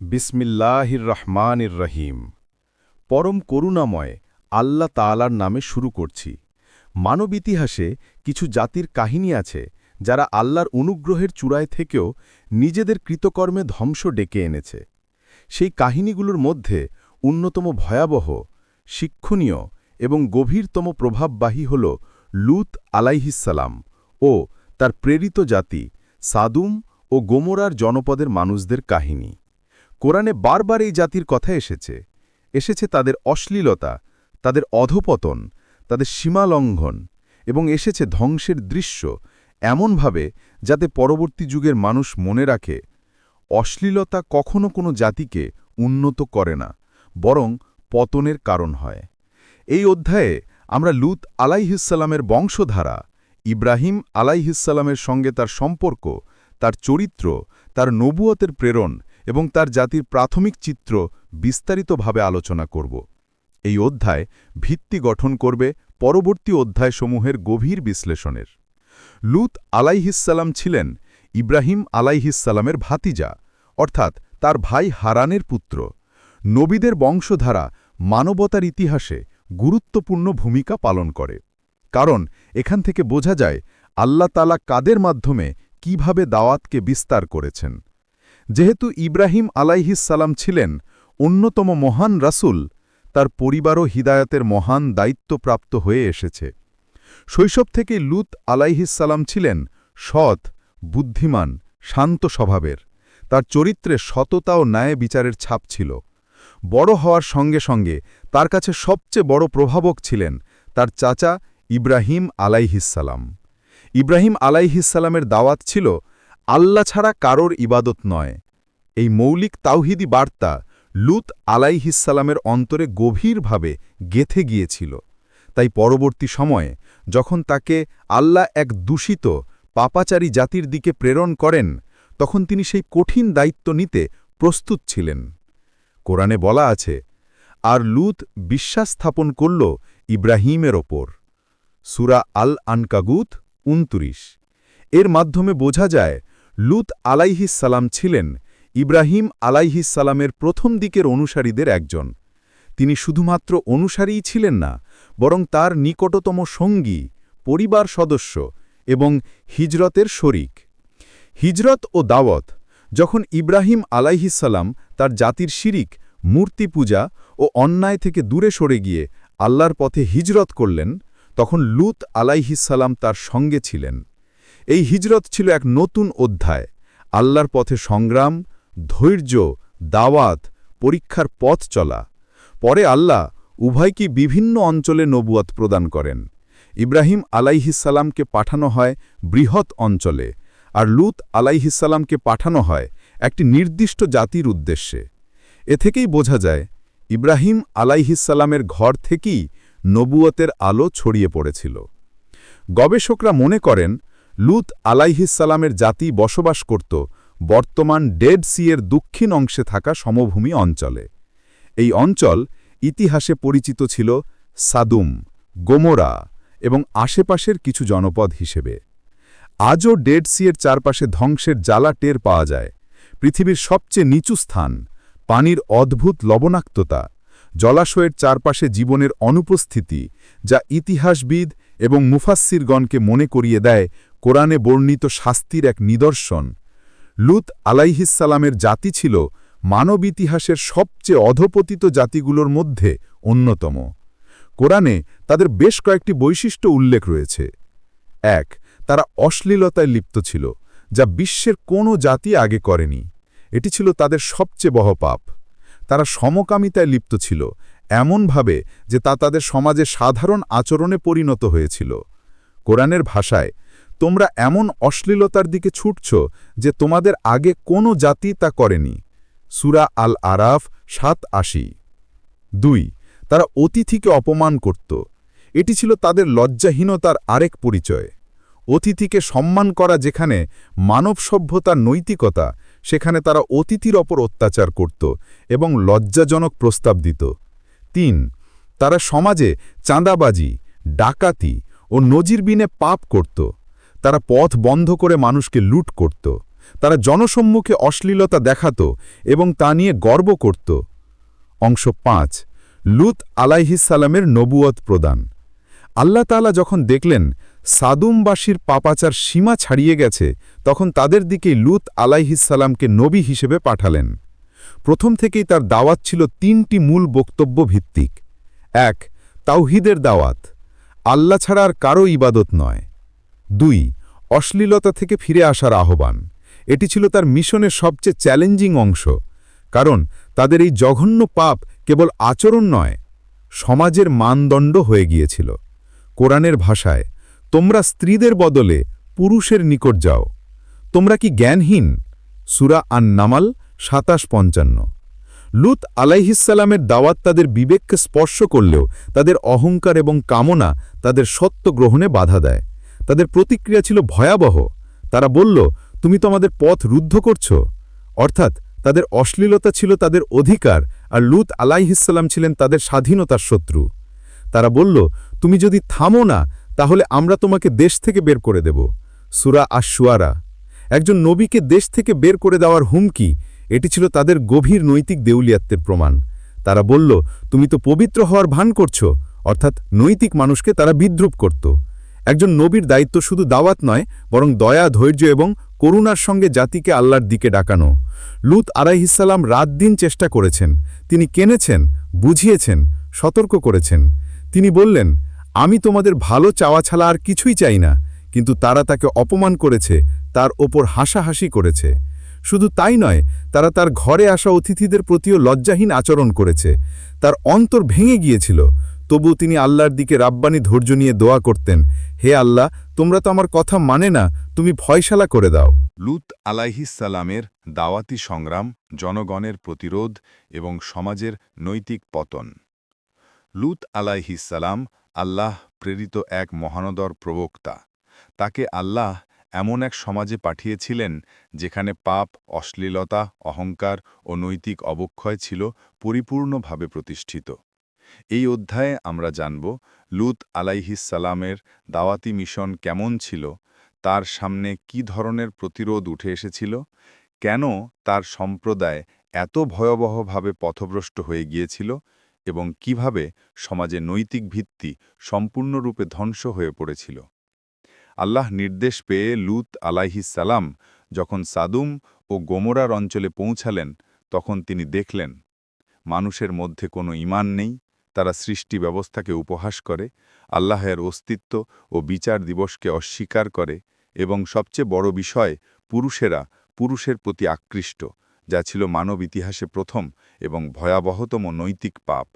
বিসমিল্লাহির রহমানির রহিম পরম করুণাময় আল্লাহ তালার নামে শুরু করছি। মানব ইতিহাসে কিছু জাতির কাহিনী আছে যারা আল্লাহর অনুগ্রহের চূড়ায় থেকেও নিজেদের কৃতকর্মে ধ্বংস ডেকে এনেছে। সেই কাহিনীগুলোর মধ্যে অন্যতম ভয়াবহ, শিক্ষণীয় এবং গভীরতম প্রভাববাহী হল লুত আলাইহিসালাম ও তার প্রেরিত জাতি সাদুম ও গোমরার জনপদের মানুষদের কাহিনী। কোরআনে বারবার এই জাতির কথা এসেছে। এসেছে তাদের অশ্লীলতা, তাদের অধপতন, তাদের সীমালঙ্ঘন এবং এসেছে ধ্বংসের দৃশ্য এমনভাবে যাতে পরবর্তী যুগের মানুষ মনে রাখে, অশ্লীলতা কখনো কোনো জাতিকে উন্নত করে না, বরং পতনের কারণ হয়। এই অধ্যায়ে আমরা লুত আলাইহিসালামের বংশধারা, ইব্রাহিম আলাইহিসালামের সঙ্গে তার সম্পর্ক, তার চরিত্র, তার নবুয়তের প্রেরণ এবং তার জাতির প্রাথমিক চিত্র বিস্তারিতভাবে আলোচনা করব। এই অধ্যায় ভিত্তি গঠন করবে পরবর্তী অধ্যায়সমূহের গভীর বিশ্লেষণের। লুত আলাইহিসাল্লাম ছিলেন ইব্রাহিম আলাইহিসাল্লামের ভাতিজা, অর্থাৎ তার ভাই হারানের পুত্র। নবীদের বংশধারা মানবতার ইতিহাসে গুরুত্বপূর্ণ ভূমিকা পালন করে। কারণ এখান থেকে বোঝা যায় আল্লাহ তালা কাদের মাধ্যমে কীভাবে দাওয়াতকে বিস্তার করেছেন। যেহেতু ইব্রাহিম আলাইহিসাল্লাম ছিলেন অন্যতম মহান রাসুল, তার পরিবারও হিদায়তের মহান দায়িত্বপ্রাপ্ত হয়ে এসেছে। শৈশব থেকে লুত আলাইহিসাল্লাম ছিলেন সৎ, বুদ্ধিমান, শান্ত স্বভাবের। তার চরিত্রে সততা ও ন্যায় বিচারের ছাপ ছিল। বড় হওয়ার সঙ্গে সঙ্গে তার কাছে সবচেয়ে বড় প্রভাবক ছিলেন তার চাচা ইব্রাহিম আলাইহিসাল্লাম ইব্রাহিম আলাইহিসাল্লামের দাওয়াত ছিল আল্লাহ ছাড়া কারোর ইবাদত নয়। এই মৌলিক তাওহিদি বার্তা লুত আলাইহিসালামের অন্তরে গভীরভাবে গেথে গিয়েছিল। তাই পরবর্তী সময়ে যখন তাকে আল্লাহ এক দূষিত, পাপাচারী জাতির দিকে প্রেরণ করেন, তখন তিনি সেই কঠিন দায়িত্ব নিতে প্রস্তুত ছিলেন। কোরআনে বলা আছে, আর লুত বিশ্বাস স্থাপন করল ইব্রাহিমের ওপর। সুরা আল আনকাগুত উনত্রিশ এর মাধ্যমে বোঝা যায় লুত আলাইহিসালাম ছিলেন ইব্রাহিম আলাইহিসালামের প্রথম দিকের অনুসারীদের একজন। তিনি শুধুমাত্র অনুসারীই ছিলেন না, বরং তার নিকটতম সঙ্গী, পরিবার সদস্য এবং হিজরতের শরিক। হিজরত ও দাওয়াত, যখন ইব্রাহিম আলাইহিসাল্লাম তার জাতির শিরিক, মূর্তি পূজা ও অন্যায় থেকে দূরে সরে গিয়ে আল্লাহর পথে হিজরত করলেন, তখন লুত আলাইহিসাল্লাম তার সঙ্গে ছিলেন। এই হিজরত ছিল এক নতুন অধ্যায়। আল্লাহর পথে সংগ্রাম, ধৈর্য, দাওয়াত, পরীক্ষার পথ চলা। পরে আল্লাহ উভয়কে বিভিন্ন অঞ্চলে নবুয়াত প্রদান করেন। ইব্রাহিম আলাইহিসাল্লামকে পাঠানো হয় বৃহৎ অঞ্চলে, আর লুত আলাইহিসাল্লামকে পাঠানো হয় একটি নির্দিষ্ট জাতির উদ্দেশ্যে। এ থেকেই বোঝা যায়, ইব্রাহিম আলাইহিসাল্লামের ঘর থেকেই নবুয়তের আলো ছড়িয়ে পড়েছিল। গবেষকরা মনে করেন লুত আলাইহিসালামের জাতি বসবাস করত, বর্তমান ডেড সিয়ের দক্ষিণ অংশে থাকা সমভূমি অঞ্চলে। এই অঞ্চল ইতিহাসে পরিচিত ছিল সাদুম, গোমোরা এবং আশেপাশের কিছু জনপদ হিসেবে। আজও ডেড সিয়ের চারপাশে ধ্বংসের জ্বালা টের পাওয়া যায়। পৃথিবীর সবচেয়ে নিচু স্থান, পানির অদ্ভুত লবণাক্ততা, জলাশয়ের চারপাশে জীবনের অনুপস্থিতি যা ইতিহাসবিদ এবং মুফাসিরগণকে মনে করিয়ে দেয় কোরআনে বর্ণিত শাস্তির এক নিদর্শন। লুত আলাইহিসালামের জাতি ছিল মানব ইতিহাসের সবচেয়ে অধপতিত জাতিগুলোর মধ্যে অন্যতম। কোরআনে তাদের বেশ কয়েকটি বৈশিষ্ট্য উল্লেখ রয়েছে। এক, তারা অশ্লীলতায় লিপ্ত ছিল, যা বিশ্বের কোনো জাতি আগে করেনি। এটি ছিল তাদের সবচেয়ে বহ পাপ। তারা সমকামিতায় লিপ্ত ছিল, এমনভাবে যে তা তাদের সমাজে সাধারণ আচরণে পরিণত হয়েছিল। কোরআনের ভাষায় তোমরা এমন অশ্লীলতার দিকে ছুটছ যে তোমাদের আগে কোনো জাতি তা করেনি। সুরা আল আরাফ সাত আশি। দুই, তারা অতিথিকে অপমান করত। এটি ছিল তাদের লজ্জাহীনতার আরেক পরিচয়। অতিথিকে সম্মান করা যেখানে মানব সভ্যতার নৈতিকতা, সেখানে তারা অতিথির ওপর অত্যাচার করত এবং লজ্জাজনক প্রস্তাব দিত। তিন, তারা সমাজে চাঁদাবাজি, ডাকাতি ও নজিরবিনে পাপ করত। তারা পথ বন্ধ করে মানুষকে লুট করত। তারা জনসম্মুখে অশ্লীলতা দেখাত এবং তা নিয়ে গর্ব করত। অংশ পাঁচ, লুত আলাইহিসালামের নবুয়ত প্রদান। আল্লাহ তালা যখন দেখলেন সাদুমবাসীর পাপাচার সীমা ছাড়িয়ে গেছে, তখন তাদের দিকেই লুত আলাইহিসালামকে নবী হিসেবে পাঠালেন। প্রথম থেকেই তার দাওয়াত ছিল তিনটি মূল বক্তব্য ভিত্তিক। এক, তাওহিদের দাওয়াত। আল্লাহ ছাড়া আর কারও ইবাদত নয়। দুই, অশ্লীলতা থেকে ফিরে আসার আহ্বান। এটি ছিল তার মিশনের সবচেয়ে চ্যালেঞ্জিং অংশ, কারণ তাদের এই জঘন্য পাপ কেবল আচরণ নয়, সমাজের মানদণ্ড হয়ে গিয়েছিল। কোরআনের ভাষায়, তোমরা স্ত্রীদের বদলে পুরুষের নিকট যাও। তোমরা কি জ্ঞানহীন? সুরা আন নামাল সাতাশ পঞ্চান্ন। লুত আলাইহিসালামের দাওয়াত তাদের বিবেককে স্পর্শ করলেও তাদের অহংকার এবং কামনা তাদের সত্য গ্রহণে বাধা দেয়। তাদের প্রতিক্রিয়া ছিল ভয়াবহ। তারা বলল, তুমি তো আমাদের পথ রুদ্ধ করছ। অর্থাৎ তাদের অশ্লীলতা ছিল তাদের অধিকার, আর লুত আলাইহিসাল্লাম ছিলেন তাদের স্বাধীনতার শত্রু। তারা বলল, তুমি যদি থামো না, তাহলে আমরা তোমাকে দেশ থেকে বের করে দেব। সুরা আশুয়ারা একজন নবীকে দেশ থেকে বের করে দেওয়ার হুমকি, এটি ছিল তাদের গভীর নৈতিক দেউলিয়াত্বের প্রমাণ। তারা বলল, তুমি তো পবিত্র হওয়ার ভান করছ। অর্থাৎ নৈতিক মানুষকে তারা বিদ্রুপ করত। একজন নবীর দায়িত্ব শুধু দাওয়াত নয়, বরং দয়া, ধৈর্য এবং করুণার সঙ্গে জাতিকে আল্লাহর দিকে ডাকানো। লুত আলাইহিসাল্লাম রাত দিন চেষ্টা করেছেন। তিনি কেনেছেন, বুঝিয়েছেন, সতর্ক করেছেন। তিনি বললেন, আমি তোমাদের ভালো চাওয়া ছাড়া আর কিছুই চাই না, কিন্তু তারা তাকে অপমান করেছে, তার ওপর হাসাহাসি করেছে। শুধু তাই নয়, তারা তার ঘরে আসা অতিথিদের প্রতিও লজ্জাহীন আচরণ করেছে। তার অন্তর ভেঙে গিয়েছিল। তবু তিনি আল্লাহর দিকে রাব্বানি ধৈর্য নিয়ে দোয়া করতেন, হে আল্লাহ, তোমরা তো আমার কথা মানে না, তুমি ফয়সালা করে দাও। লুত আলাইহিসালামের দাওয়াতি সংগ্রাম, জনগণের প্রতিরোধ এবং সমাজের নৈতিক পতন। লুত আলাইহিসালাম আল্লাহ প্রেরিত এক মহানদর প্রবক্তা। তাকে আল্লাহ এমন এক সমাজে পাঠিয়েছিলেন, যেখানে পাপ, অশ্লীলতা, অহংকার ও নৈতিক অবক্ষয় ছিল পরিপূর্ণভাবে প্রতিষ্ঠিত। এই অধ্যায়ে আমরা জানব লুত আলাইহিসালামের দাওয়াতি মিশন কেমন ছিল, তার সামনে কি ধরনের প্রতিরোধ উঠে এসেছিল, কেন তার সম্প্রদায় এত ভয়াবহভাবে পথভ্রষ্ট হয়ে গিয়েছিল এবং কীভাবে সমাজে নৈতিক ভিত্তি সম্পূর্ণরূপে ধ্বংস হয়ে পড়েছিল। আল্লাহ নির্দেশ পেয়ে লুত আলাইহিসালাম যখন সাদুম ও গোমরার অঞ্চলে পৌঁছালেন, তখন তিনি দেখলেন, মানুষের মধ্যে কোনো ইমান নেই। তারা সৃষ্টি ব্যবস্থাকে উপহাস করে আল্লাহের অস্তিত্ব ও বিচার দিবসকে অস্বীকার করে এবং সবচেয়ে বড় বিষয় পুরুষেরা পুরুষের প্রতি আকৃষ্ট, যা ছিল মানব ইতিহাসে প্রথম এবং ভয়াবহতম নৈতিক পাপ।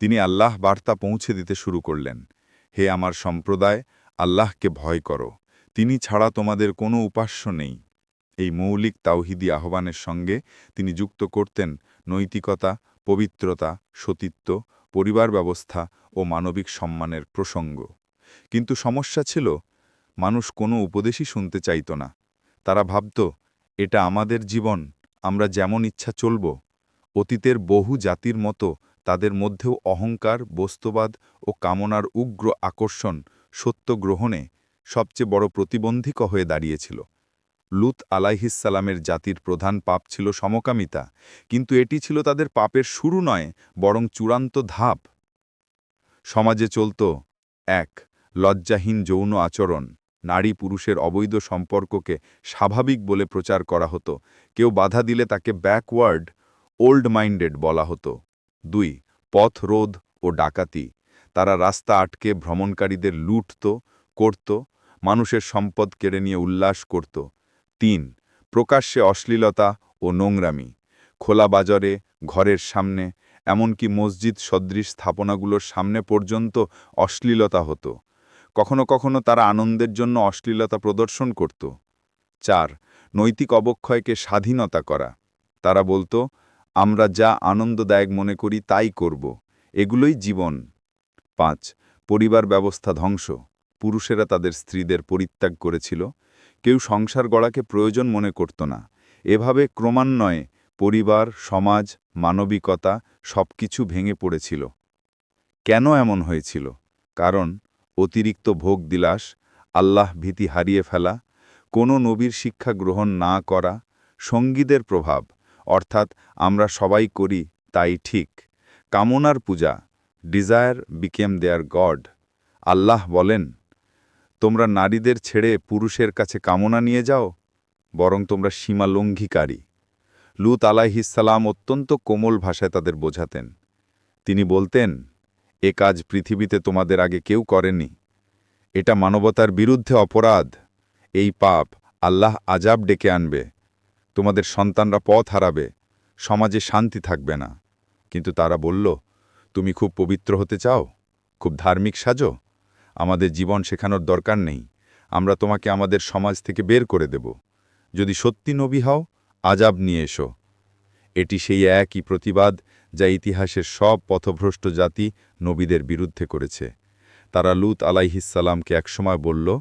তিনি আল্লাহ বার্তা পৌঁছে দিতে শুরু করলেন, হে আমার সম্প্রদায়, আল্লাহকে ভয় করো, তিনি ছাড়া তোমাদের কোনো উপাস্য নেই। এই মৌলিক তাওহিদি আহ্বানের সঙ্গে তিনি যুক্ত করতেন নৈতিকতা, পবিত্রতা, সতীত্ব পরিবার ব্যবস্থা ও মানবিক সম্মানের প্রসঙ্গ। কিন্তু সমস্যা ছিল, মানুষ কোনো উপদেশই শুনতে চাইত না। তারা ভাবত, এটা আমাদের জীবন, আমরা যেমন ইচ্ছা চলব, অতীতের বহু জাতির মতো তাদের মধ্যেও অহংকার, বস্তুবাদ ও কামনার উগ্র আকর্ষণ সত্য গ্রহণে সবচেয়ে বড় প্রতিবন্ধীক হয়ে দাঁড়িয়েছিল। লুত আলাইহিসালামের জাতির প্রধান পাপ ছিল সমকামিতা, কিন্তু এটি ছিল তাদের পাপের শুরু নয়, বরং চূড়ান্ত ধাপ। সমাজে চলত এক, লজ্জাহীন যৌন আচরণ। নারী পুরুষের অবৈধ সম্পর্ককে স্বাভাবিক বলে প্রচার করা হতো। কেউ বাধা দিলে তাকে ব্যাকওয়ার্ড ওল্ড মাইন্ডেড বলা হতো। দুই, পথ রোধ ও ডাকাতি। তারা রাস্তা আটকে ভ্রমণকারীদের লুটত, করত, মানুষের সম্পদ কেড়ে নিয়ে উল্লাস করত। তিন, প্রকাশ্যে অশ্লীলতা ও নোংরামি। খোলা বাজারে, ঘরের সামনে, এমনকি মসজিদ সদৃশ স্থাপনাগুলোর সামনে পর্যন্ত অশ্লীলতা হতো। কখনো কখনো তারা আনন্দের জন্য অশ্লীলতা প্রদর্শন করত। চার, নৈতিক অবক্ষয়কে স্বাধীনতা করা। তারা বলতো, আমরা যা আনন্দদায়ক মনে করি তাই করব। এগুলোই জীবন। পাঁচ, পরিবার ব্যবস্থা ধ্বংস। পুরুষেরা তাদের স্ত্রীদের পরিত্যাগ করেছিল। কেউ সংসার গড়াকে প্রয়োজন মনে করত না। এভাবে ক্রমান্বয়ে পরিবার, সমাজ, মানবিকতা সবকিছু ভেঙে পড়েছিল। কেন এমন হয়েছিল? কারণ অতিরিক্ত ভোগ দিলাস আল্লাহ ভীতি হারিয়ে ফেলা, কোনো নবীর শিক্ষা গ্রহণ না করা, সঙ্গীদের প্রভাব, অর্থাৎ আমরা সবাই করি তাই ঠিক। কামনার পূজা ডিজায়ার বিকেম দেয়ার গড আল্লাহ বলেন তোমরা নারীদের ছেড়ে পুরুষের কাছে কামনা নিয়ে যাও, বরং তোমরা সীমা লঙ্ঘিকারী লুত আলাইহিসালাম অত্যন্ত কোমল ভাষায় তাদের বোঝাতেন। তিনি বলতেন, এ কাজ পৃথিবীতে তোমাদের আগে কেউ করেনি। এটা মানবতার বিরুদ্ধে অপরাধ। এই পাপ আল্লাহ আজাব ডেকে আনবে। তোমাদের সন্তানরা পথ হারাবে, সমাজে শান্তি থাকবে না। কিন্তু তারা বলল, তুমি খুব পবিত্র হতে চাও? খুব ধার্মিক সাজো? আমাদের জীবন শেখানোর দরকার নেই। আমরা তোমাকে আমাদের সমাজ থেকে বের করে দেব। যদি সত্যি নবী হও, আজাব নিয়ে এসো। এটি সেই একই প্রতিবাদ যা ইতিহাসের সব পথভ্রষ্ট জাতি নবীদের বিরুদ্ধে করেছে। তারা লুত আলাইহিসাল্লামকে একসময় বলল,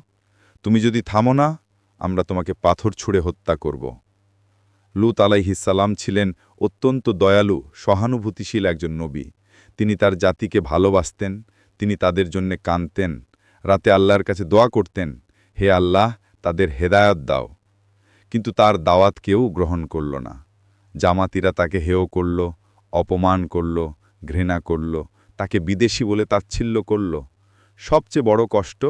তুমি যদি থামো না, আমরা তোমাকে পাথর ছুঁড়ে হত্যা করব। লুত আলাইহিসাল্লাম ছিলেন অত্যন্ত দয়ালু, সহানুভূতিশীল একজন নবী। তিনি তার জাতিকে ভালোবাসতেন, তিনি তাদের জন্যে কাঁদতেন। রাতে আল্লাহর কাছে দোয়া করতেন, হে আল্লাহ, তাদের হেদায়ত দাও। কিন্তু তার দাওয়াত কেউ গ্রহণ করল না। জামাতিরা তাকে হেয় করল, অপমান করল, ঘৃণা করল, তাকে বিদেশি বলে তাচ্ছিল্য করল। সবচেয়ে বড় কষ্ট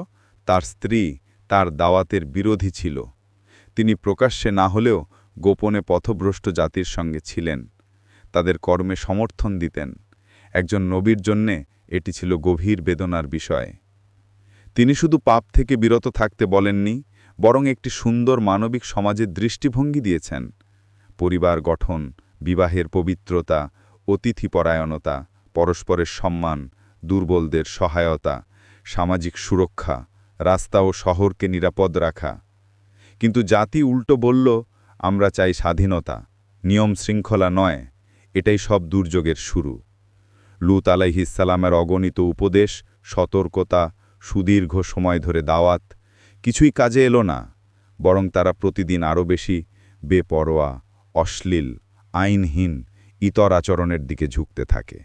তার স্ত্রী তার দাওয়াতের বিরোধী ছিল। তিনি প্রকাশ্যে না হলেও গোপনে পথভ্রষ্ট জাতির সঙ্গে ছিলেন। তাদের কর্মে সমর্থন দিতেন। একজন নবীর জন্যে এটি ছিল গভীর বেদনার বিষয়। তিনি শুধু পাপ থেকে বিরত থাকতে বলেননি, বরং একটি সুন্দর মানবিক সমাজের দৃষ্টিভঙ্গি দিয়েছেন। পরিবার গঠন, বিবাহের পবিত্রতা, অতিথিপরায়ণতা, পরস্পরের সম্মান, দুর্বলদের সহায়তা, সামাজিক সুরক্ষা, রাস্তা ও শহরকে নিরাপদ রাখা। কিন্তু জাতি উল্টো বলল, আমরা চাই স্বাধীনতা, নিয়ম শৃঙ্খলা নয়, এটাই সব দুর্যোগের শুরু। লুত আলাইহিসালামের অগণিত উপদেশ, সতর্কতা সুদীর্ঘ সময় ধরে দাওয়াত, কিছুই কাজে এলো না, বরং তারা প্রতিদিন আরও বেশি বেপরোয়া, অশ্লীল, আইনহীন, ইতর আচরণের দিকে ঝুঁকতে থাকে।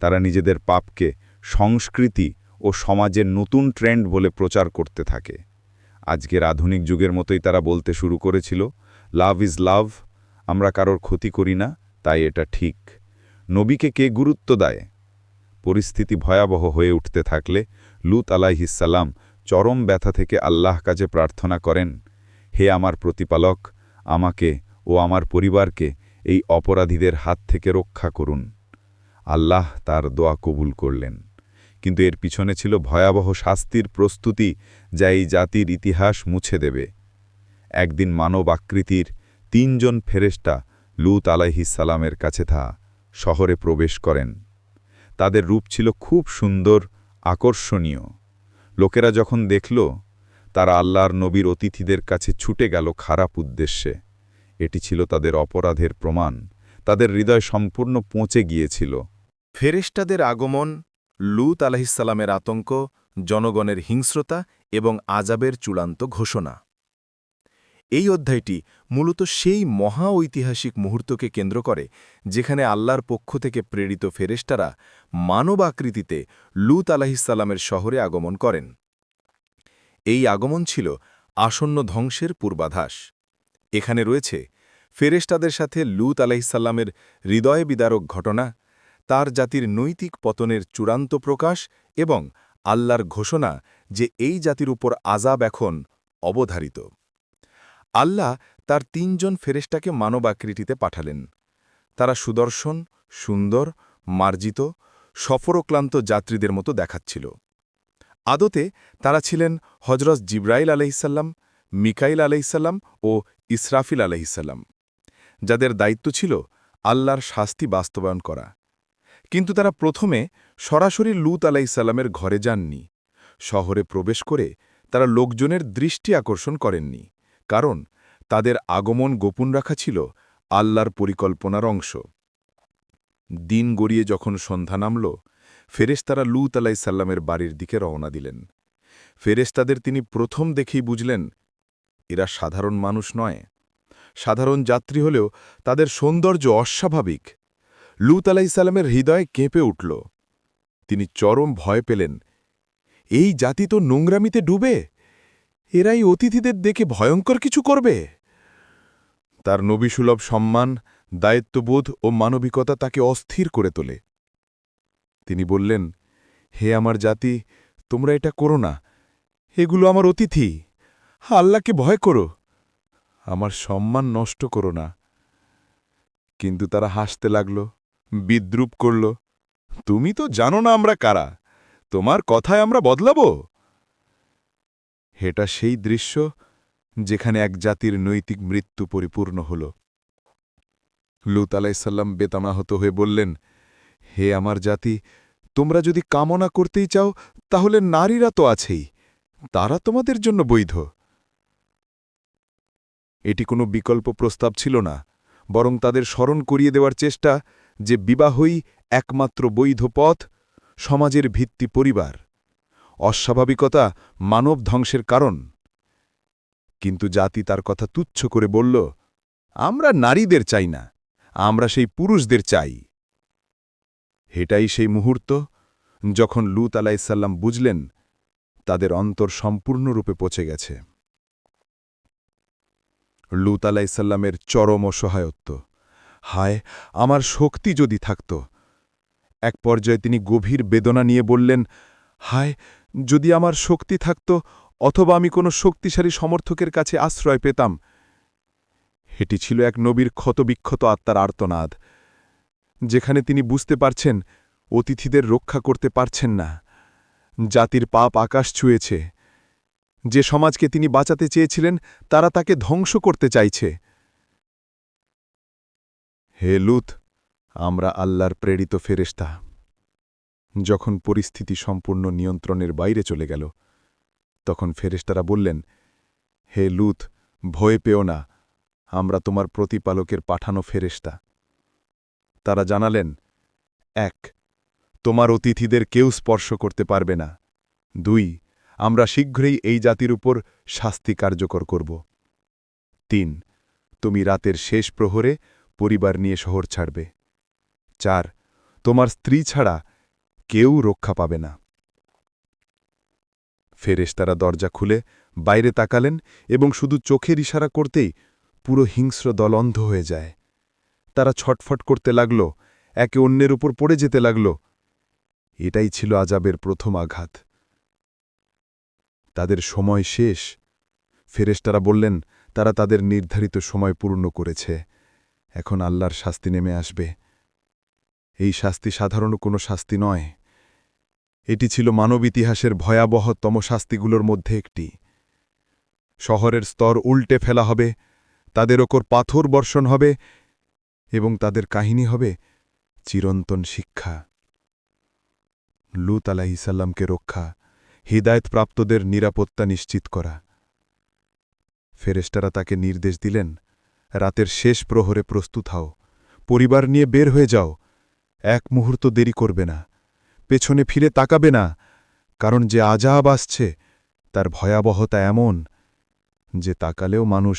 তারা নিজেদের পাপকে সংস্কৃতি ও সমাজের নতুন ট্রেন্ড বলে প্রচার করতে থাকে। আজকের আধুনিক যুগের মতোই তারা বলতে শুরু করেছিল, লাভ ইজ লাভ, আমরা কারোর ক্ষতি করি না, তাই এটা ঠিক। নবীকে কে গুরুত্ব দেয়? পরিস্থিতি ভয়াবহ হয়ে উঠতে থাকলে লুত আলাইহিসাল্লাম চরম ব্যথা থেকে আল্লাহ কাজে প্রার্থনা করেন, হে আমার প্রতিপালক, আমাকে ও আমার পরিবারকে এই অপরাধীদের হাত থেকে রক্ষা করুন। আল্লাহ তার দোয়া কবুল করলেন। কিন্তু এর পিছনে ছিল ভয়াবহ শাস্তির প্রস্তুতি যা এই জাতির ইতিহাস মুছে দেবে। একদিন মানব আকৃতির তিনজন ফেরেস্টা লুত আলাইহিসালামের কাছে থা শহরে প্রবেশ করেন। তাদের রূপ ছিল খুব সুন্দর আকর্ষণীয়। লোকেরা যখন দেখল, তারা আল্লাহর নবীর অতিথিদের কাছে ছুটে গেল খারাপ উদ্দেশ্যে। এটি ছিল তাদের অপরাধের প্রমাণ। তাদের হৃদয় সম্পূর্ণ পৌঁছে গিয়েছিল। ফেরেস্টাদের আগমন, লুত আলাহিসাল্লামের আতঙ্ক, জনগণের হিংস্রতা এবং আজাবের চূড়ান্ত ঘোষণা। এই অধ্যায়টি মূলত সেই মহা ঐতিহাসিক মুহূর্তকে কেন্দ্র করে, যেখানে আল্লাহর পক্ষ থেকে প্রেরিত ফেরেশতারা মানব আকৃতিতে লুত আলাহিসাল্লামের শহরে আগমন করেন। এই আগমন ছিল আসন্ন ধ্বংসের পূর্বাধাস। এখানে রয়েছে, ফেরেশতাদের সাথে লুত আলাহিসাল্লামের হৃদয় বিদারক ঘটনা, তার জাতির নৈতিক পতনের চূড়ান্ত প্রকাশ এবং আল্লাহর ঘোষণা যে এই জাতির উপর আজাব এখন অবধারিত। আল্লাহ তার তিনজন ফেরেশটাকে মানবাকৃতিতে পাঠালেন। তারা সুদর্শন, সুন্দর, মার্জিত, সফরক্লান্ত যাত্রীদের মতো দেখাচ্ছিল। আদতে তারা ছিলেন হজরত জিব্রাইল আলহিসাল্লাম মিকাইল আলহিসাল্লাম ও ইসরাফিল আলহিসাল্লাম যাদের দায়িত্ব ছিল আল্লাহর শাস্তি বাস্তবায়ন করা। কিন্তু তারা প্রথমে সরাসরি লুত আলাইসাল্লামের ঘরে যাননি। শহরে প্রবেশ করে তারা লোকজনের দৃষ্টি আকর্ষণ করেননি। কারণ তাদের আগমন গোপন রাখা ছিল আল্লাহর পরিকল্পনার অংশ। দিন গড়িয়ে যখন সন্ধ্যা নামল, ফেরেশতারা লুত আলাইসাল্লামের বাড়ির দিকে রওনা দিলেন। ফেরেশতাদের তিনি প্রথম দেখেই বুঝলেন, এরা সাধারণ মানুষ নয়। সাধারণ যাত্রী হলেও তাদের সৌন্দর্য অস্বাভাবিক। লুত আলাইসাল্লামের হৃদয় কেঁপে উঠল। তিনি চরম ভয় পেলেন। এই জাতি তো নোংরামিতে ডুবে। এরাই অতিথিদের দেখে ভয়ঙ্কর কিছু করবে। তার নবীসুলভ সম্মান, দায়িত্ববোধ ও মানবিকতা তাকে অস্থির করে তোলে। তিনি বললেন, হে আমার জাতি, তোমরা এটা করো না। এগুলো আমার অতিথি। আল্লাহকে ভয় করো। আমার সম্মান নষ্ট করো না। কিন্তু তারা হাসতে লাগল, বিদ্রুপ করল, তুমি তো জানো না আমরা কারা। তোমার কথায় আমরা বদলাবো। এটা সেই দৃশ্য যেখানে এক জাতির নৈতিক মৃত্যু পরিপূর্ণ হল। লুত আলাইসাল্লাম বেতামাহত হয়ে বললেন, হে আমার জাতি, তোমরা যদি কামনা করতেই চাও, তাহলে নারীরা তো আছেই, তারা তোমাদের জন্য বৈধ। এটি কোনো বিকল্প প্রস্তাব ছিল না, বরং তাদের স্মরণ করিয়ে দেওয়ার চেষ্টা যে বিবাহই একমাত্র বৈধ পথ, সমাজের ভিত্তি পরিবার। অস্বাভাবিকতা মানব ধ্বংসের কারণ। কিন্তু জাতি তার কথা তুচ্ছ করে বলল, আমরা নারীদের চাই না, আমরা সেই পুরুষদের চাই। এটাই সেই মুহূর্ত যখন লুত আলাইসাল্লাম বুঝলেন, তাদের অন্তর সম্পূর্ণরূপে পচে গেছে। লুত আলাইসাল্লামের চরম অসহায়ত্ব, হায়, আমার শক্তি যদি থাকত। এক পর্যায়ে তিনি গভীর বেদনা নিয়ে বললেন, হায় যদি আমার শক্তি থাকত অথবা আমি কোনো শক্তিশালী সমর্থকের কাছে আশ্রয় পেতাম। এটি ছিল এক নবীর ক্ষতবিক্ষত আত্মার আর্তনাদ, যেখানে তিনি বুঝতে পারছেন অতিথিদের রক্ষা করতে পারছেন না। জাতির পাপ আকাশ ছুঁয়েছে। যে সমাজকে তিনি বাঁচাতে চেয়েছিলেন, তারা তাকে ধ্বংস করতে চাইছে। হে লুত, আমরা আল্লাহর প্রেরিত ফেরেস্তা যখন পরিস্থিতি সম্পূর্ণ নিয়ন্ত্রণের বাইরে চলে গেল, তখন ফেরেস্তারা বললেন, হে লুত, ভয় পেও না, আমরা তোমার প্রতিপালকের পাঠানো ফেরেস্তা তারা জানালেন, এক, তোমার অতিথিদের কেউ স্পর্শ করতে পারবে না। দুই, আমরা শীঘ্রই এই জাতির উপর শাস্তি কার্যকর করব। তিন, তুমি রাতের শেষ প্রহরে পরিবার নিয়ে শহর ছাড়বে। চার, তোমার স্ত্রী ছাড়া কেউ রক্ষা পাবে না। ফেরেশতারা দরজা খুলে বাইরে তাকালেন এবং শুধু চোখের ইশারা করতেই পুরো হিংস্র দল অন্ধ হয়ে যায়। তারা ছটফট করতে লাগল, একে অন্যের উপর পড়ে যেতে লাগল। এটাই ছিল আজাবের প্রথম আঘাত। তাদের সময় শেষ। ফেরেশতারা বললেন, তারা তাদের নির্ধারিত সময় পূর্ণ করেছে। এখন আল্লাহর শাস্তি নেমে আসবে। এই শাস্তি সাধারণ কোনো শাস্তি নয়। এটি ছিল মানব ইতিহাসের ভয়াবহতম শাস্তিগুলোর মধ্যে একটি। শহরের স্তর উল্টে ফেলা হবে, তাদের ওপর পাথর বর্ষণ হবে এবং তাদের কাহিনী হবে চিরন্তন শিক্ষা। লুত আলাহিসাল্লামকে রক্ষা, হিদায়তপ্রাপ্তদের নিরাপত্তা নিশ্চিত করা। ফেরেস্টারা তাকে নির্দেশ দিলেন, রাতের শেষ প্রহরে প্রস্তুত হও, পরিবার নিয়ে বের হয়ে যাও, এক মুহূর্ত দেরি করবে না। পেছনে ফিরে তাকাবে না, কারণ যে আজাব আসছে তার ভয়াবহতা এমন যে তাকালেও মানুষ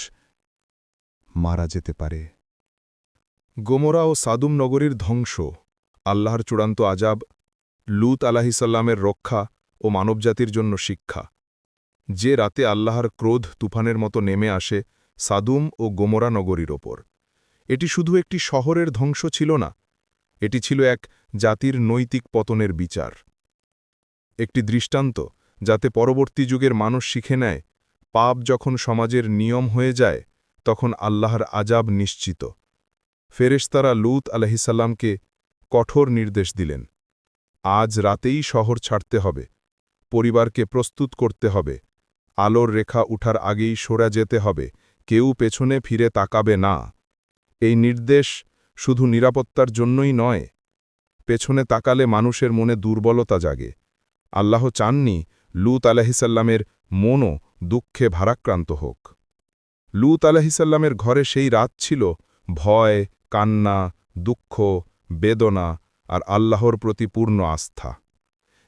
মারা যেতে পারে। গোমরা ও সাদুম নগরীর ধ্বংস, আল্লাহর চূড়ান্ত আজাব, লুত আলাহিসাল্লামের রক্ষা ও মানবজাতির জন্য শিক্ষা। যে রাতে আল্লাহর ক্রোধ তুফানের মতো নেমে আসে সাদুম ও গোমরা নগরীর ওপর। এটি শুধু একটি শহরের ধ্বংস ছিল না এটি ছিল এক জাতির নৈতিক পতনের বিচার। একটি দৃষ্টান্ত, যাতে পরবর্তী যুগের মানুষ শিখে নেয়, পাপ যখন সমাজের নিয়ম হয়ে যায়, তখন আল্লাহর আজাব নিশ্চিত। ফেরেশতারা লুত আলহিসাল্লামকে কঠোর নির্দেশ দিলেন। আজ রাতেই শহর ছাড়তে হবে, পরিবারকে প্রস্তুত করতে হবে, আলোর রেখা উঠার আগেই সরা যেতে হবে, কেউ পেছনে ফিরে তাকাবে না। এই নির্দেশ শুধু নিরাপত্তার জন্যই নয়, পেছনে তাকালে মানুষের মনে দুর্বলতা জাগে। আল্লাহ চাননি লুত আলাহিসাল্লামের মনও দুঃখে ভারাক্রান্ত হোক। লুত আলাহিসাল্লামের ঘরে সেই রাত ছিল, ভয়, কান্না, দুঃখ, বেদনা আর আল্লাহর প্রতি পূর্ণ আস্থা।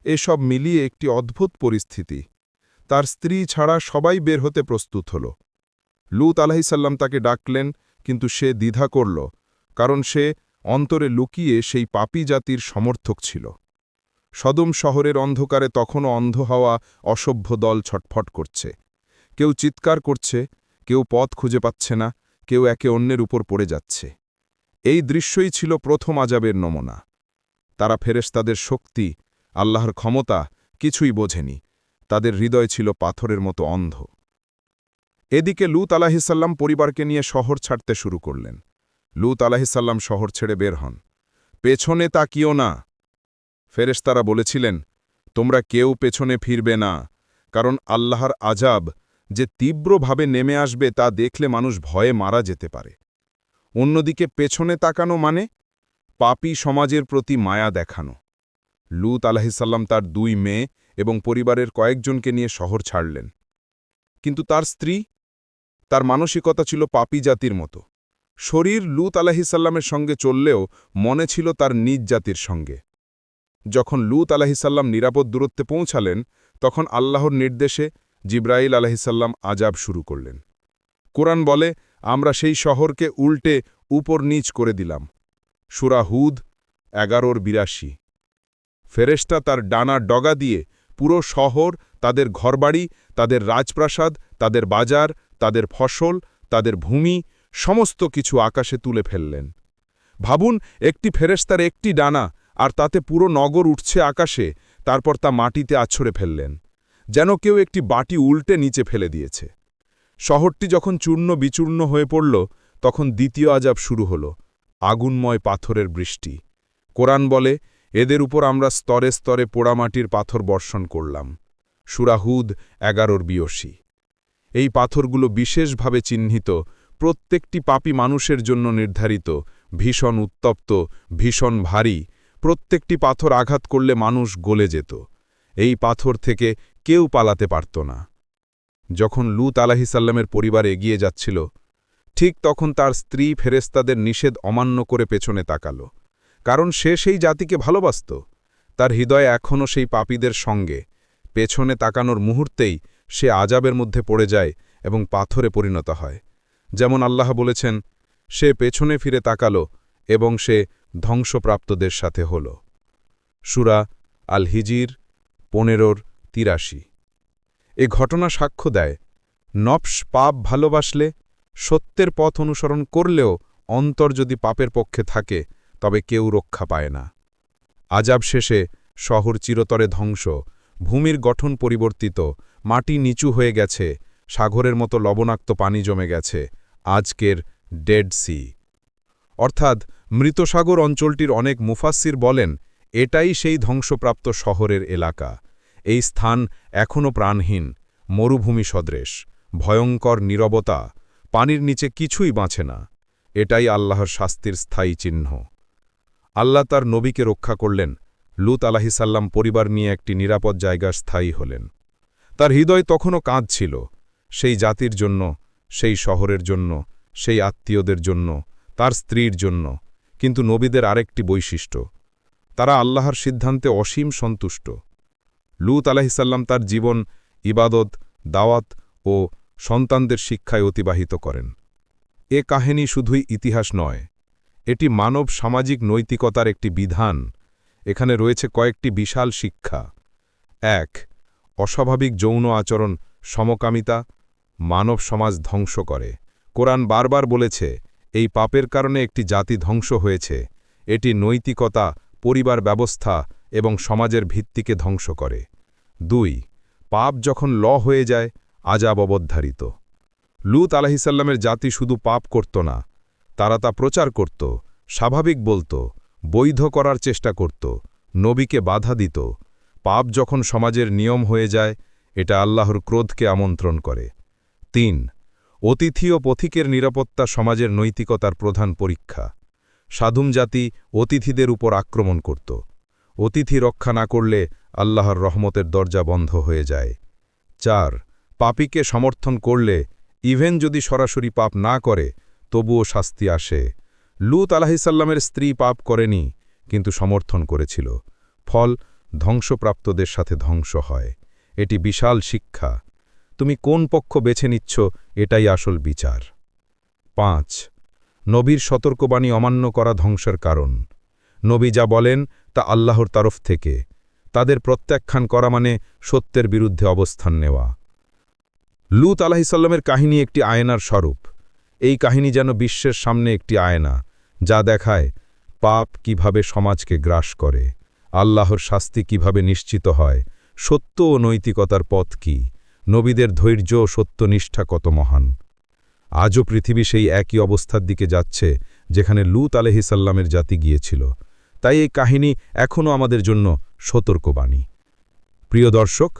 এসব মিলিয়ে একটি অদ্ভুত পরিস্থিতি। তার স্ত্রী ছাড়া সবাই বের হতে প্রস্তুত হল। লুত আলাহিসাল্লাম তাকে ডাকলেন, কিন্তু সে দ্বিধা করল কারণ সে অন্তরে লুকিয়ে সেই পাপী জাতির সমর্থক ছিল। সদম শহরের অন্ধকারে তখনও অন্ধ হওয়া অসভ্য দল ছটফট করছে। কেউ চিৎকার করছে, কেউ পথ খুঁজে পাচ্ছে না, কেউ একে অন্যের উপর পড়ে যাচ্ছে। এই দৃশ্যই ছিল প্রথম আজাবের নমুনা। তারা ফেরেশতাদের শক্তি, আল্লাহর ক্ষমতা কিছুই বোঝেনি, তাদের হৃদয় ছিল পাথরের মতো অন্ধ। এদিকে লুত আলাহিসাল্লাম পরিবারকে নিয়ে শহর ছাড়তে শুরু করলেন। লুত আলাহিসাল্লাম শহর ছেড়ে বের হন। পেছনে তাকিও না। ফেরেশতারা বলেছিলেন, তোমরা কেউ পেছনে ফিরবে না, কারণ আল্লাহর আজাব যে তীব্রভাবে নেমে আসবে তা দেখলে মানুষ ভয়ে মারা যেতে পারে। অন্যদিকে পেছনে তাকানো মানে পাপী সমাজের প্রতি মায়া দেখানো। লুত আলাহিসাল্লাম তার দুই মেয়ে এবং পরিবারের কয়েকজনকে নিয়ে শহর ছাড়লেন। কিন্তু তার স্ত্রী, তার মানসিকতা ছিল পাপী জাতির মতো। শরীর লুত আলাহিসাল্লামের সঙ্গে চললেও মনে ছিল তার নিজ জাতির সঙ্গে। যখন লুত আলাহিসাল্লাম নিরাপদ দূরত্বে পৌঁছালেন, তখন আল্লাহর নির্দেশে জিব্রাইল আলাহিসাল্লাম আজাব শুরু করলেন। কোরআন বলে, আমরা সেই শহরকে উল্টে উপর নিচ করে দিলাম। সুরা হুদ এগারোর বিরাশি। ফেরেশতা তার ডানা ডগা দিয়ে পুরো শহর, তাদের ঘরবাড়ি, তাদের রাজপ্রাসাদ, তাদের বাজার, তাদের ফসল, তাদের ভূমি সমস্ত কিছু আকাশে তুলে ফেললেন। ভাবুন, একটি ফেরেশতার একটি ডানা আর তাতে পুরো নগর উঠছে আকাশে, তারপর তা মাটিতে আছড়ে ফেললেন, যেন কেউ একটি বাটি উল্টে নিচে ফেলে দিয়েছে। শহরটি যখন চূর্ণ বিচূর্ণ হয়ে পড়ল, তখন দ্বিতীয় আজাব শুরু হল, আগুনময় পাথরের বৃষ্টি। কোরআন বলে, এদের উপর আমরা স্তরে স্তরে পোড়ামাটির পাথর বর্ষণ করলাম। সুরাহুদ এগারোর বিয়সী। এই পাথরগুলো বিশেষভাবে চিহ্নিত প্রত্যেকটি পাপী মানুষের জন্য নির্ধারিত, ভীষণ উত্তপ্ত, ভীষণ ভারী, প্রত্যেকটি পাথর আঘাত করলে মানুষ গলে যেত। এই পাথর থেকে কেউ পালাতে পারত না। যখন লুত আলাহিসাল্লামের পরিবার এগিয়ে যাচ্ছিল, ঠিক তখন তার স্ত্রী ফেরেস্তাদের নিষেধ অমান্য করে পেছনে তাকাল। কারণ সে সেই জাতিকে ভালোবাসত। তার হৃদয় এখনও সেই পাপীদের সঙ্গে। পেছনে তাকানোর মুহূর্তেই সে আজাবের মধ্যে পড়ে যায় এবং পাথরে পরিণত হয়। যেমন আল্লাহ বলেছেন, সে পেছনে ফিরে তাকালো এবং সে ধ্বংসপ্রাপ্তদের সাথে হল। সুরা আল হিজির পনেরোর তিরাশি। এ ঘটনা সাক্ষ্য দেয় নফস পাপ ভালোবাসলে সত্যের পথ অনুসরণ করলেও অন্তর যদি পাপের পক্ষে থাকে, তবে কেউ রক্ষা পায় না। আজাব শেষে শহর চিরতরে ধ্বংস, ভূমির গঠন পরিবর্তিত, মাটি নিচু হয়ে গেছে সাগরের মতো লবণাক্ত পানি জমে গেছে আজকের ডেড সি। অর্থাৎ মৃতসাগর অঞ্চলটির অনেক মুফাসির বলেন, এটাই সেই ধ্বংসপ্রাপ্ত শহরের এলাকা। এই স্থান এখনও প্রাণহীন, মরুভূমি সদৃশ, ভয়ঙ্কর নীরবতা, পানির নিচে কিছুই বাঁচে না। এটাই আল্লাহর শাস্তির স্থায়ী চিহ্ন। আল্লাহ তার নবীকে রক্ষা করলেন, লুত আলাহিসাল্লাম পরিবার নিয়ে একটি নিরাপদ জায়গার স্থায়ী হলেন। তার হৃদয় তখনও কাঁদছিল সেই জাতির জন্য, সেই শহরের জন্য, সেই আত্মীয়দের জন্য, তার স্ত্রীর জন্য, কিন্তু নবীদের আরেকটি বৈশিষ্ট্য। তারা আল্লাহর সিদ্ধান্তে অসীম সন্তুষ্ট। লুত আলাহিসাল্লাম তার জীবন, ইবাদত, দাওয়াত ও সন্তানদের শিক্ষায় অতিবাহিত করেন। এ কাহিনী শুধুই ইতিহাস নয়, এটি মানব সামাজিক নৈতিকতার একটি বিধান। এখানে রয়েছে কয়েকটি বিশাল শিক্ষা। এক, অস্বাভাবিক যৌন আচরণ, সমকামিতা মানব সমাজ ধ্বংস করে। কোরআন বারবার বলেছে, এই পাপের কারণে একটি জাতি ধ্বংস হয়েছে। এটি নৈতিকতা, পরিবার ব্যবস্থা এবং সমাজের ভিত্তিকে ধ্বংস করে। দুই, পাপ যখন ল হয়ে যায়, আজাব অবদ্ধারিত লুত আলাহিসাল্লামের জাতি শুধু পাপ করত না, তারা তা প্রচার করত, স্বাভাবিক বলত, বৈধ করার চেষ্টা করত, নবীকে বাধা দিত। পাপ যখন সমাজের নিয়ম হয়ে যায়, এটা আল্লাহর ক্রোধকে আমন্ত্রণ করে। তিন, অতিথি ও পথিকের নিরাপত্তা সমাজের নৈতিকতার প্রধান পরীক্ষা। সাধুম জাতি অতিথিদের উপর আক্রমণ করত। অতিথি রক্ষা না করলে আল্লাহর রহমতের দরজা বন্ধ হয়ে যায়। চার, পাপীকে সমর্থন করলে, ইভেন যদি সরাসরি পাপ না করে, তবুও শাস্তি আসে। লুত আলাহিসাল্লামের স্ত্রী পাপ করেনি, কিন্তু সমর্থন করেছিল। ফল ধ্বংসপ্রাপ্তদের সাথে ধ্বংস হয়। এটি বিশাল শিক্ষা। তুমি কোন পক্ষ বেছে নিচ্ছ, এটাই আসল বিচার। পাঁচ, নবীর সতর্কবাণী অমান্য করা ধ্বংসের কারণ। নবী যা বলেন, তা আল্লাহর তরফ থেকে। তাদের প্রত্যাখ্যান করা মানে সত্যের বিরুদ্ধে অবস্থান নেওয়া। লুত আলাহিসাল্লামের কাহিনী একটি আয়নার স্বরূপ। এই কাহিনী যেন বিশ্বের সামনে একটি আয়না, যা দেখায় পাপ কীভাবে সমাজকে গ্রাস করে, আল্লাহর শাস্তি কীভাবে নিশ্চিত হয়, সত্য ও নৈতিকতার পথ কি। নবীদের ধৈর্য ও সত্যনিষ্ঠা কত মহান। আজও পৃথিবী সেই একই অবস্থার দিকে যাচ্ছে, যেখানে লুত আলহিসাল্লামের জাতি গিয়েছিল। তাই এই কাহিনী এখনও আমাদের জন্য সতর্কবাণী। প্রিয় দর্শক,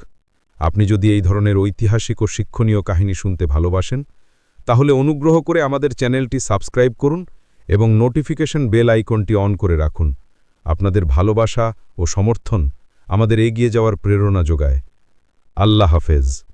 আপনি যদি এই ধরনের ঐতিহাসিক ও শিক্ষণীয় কাহিনী শুনতে ভালোবাসেন, তাহলে অনুগ্রহ করে আমাদের চ্যানেলটি সাবস্ক্রাইব করুন এবং নোটিফিকেশন বেল আইকনটি অন করে রাখুন। আপনাদের ভালোবাসা ও সমর্থন আমাদের এগিয়ে যাওয়ার প্রেরণা যোগায়। আল্লাহ হাফেজ।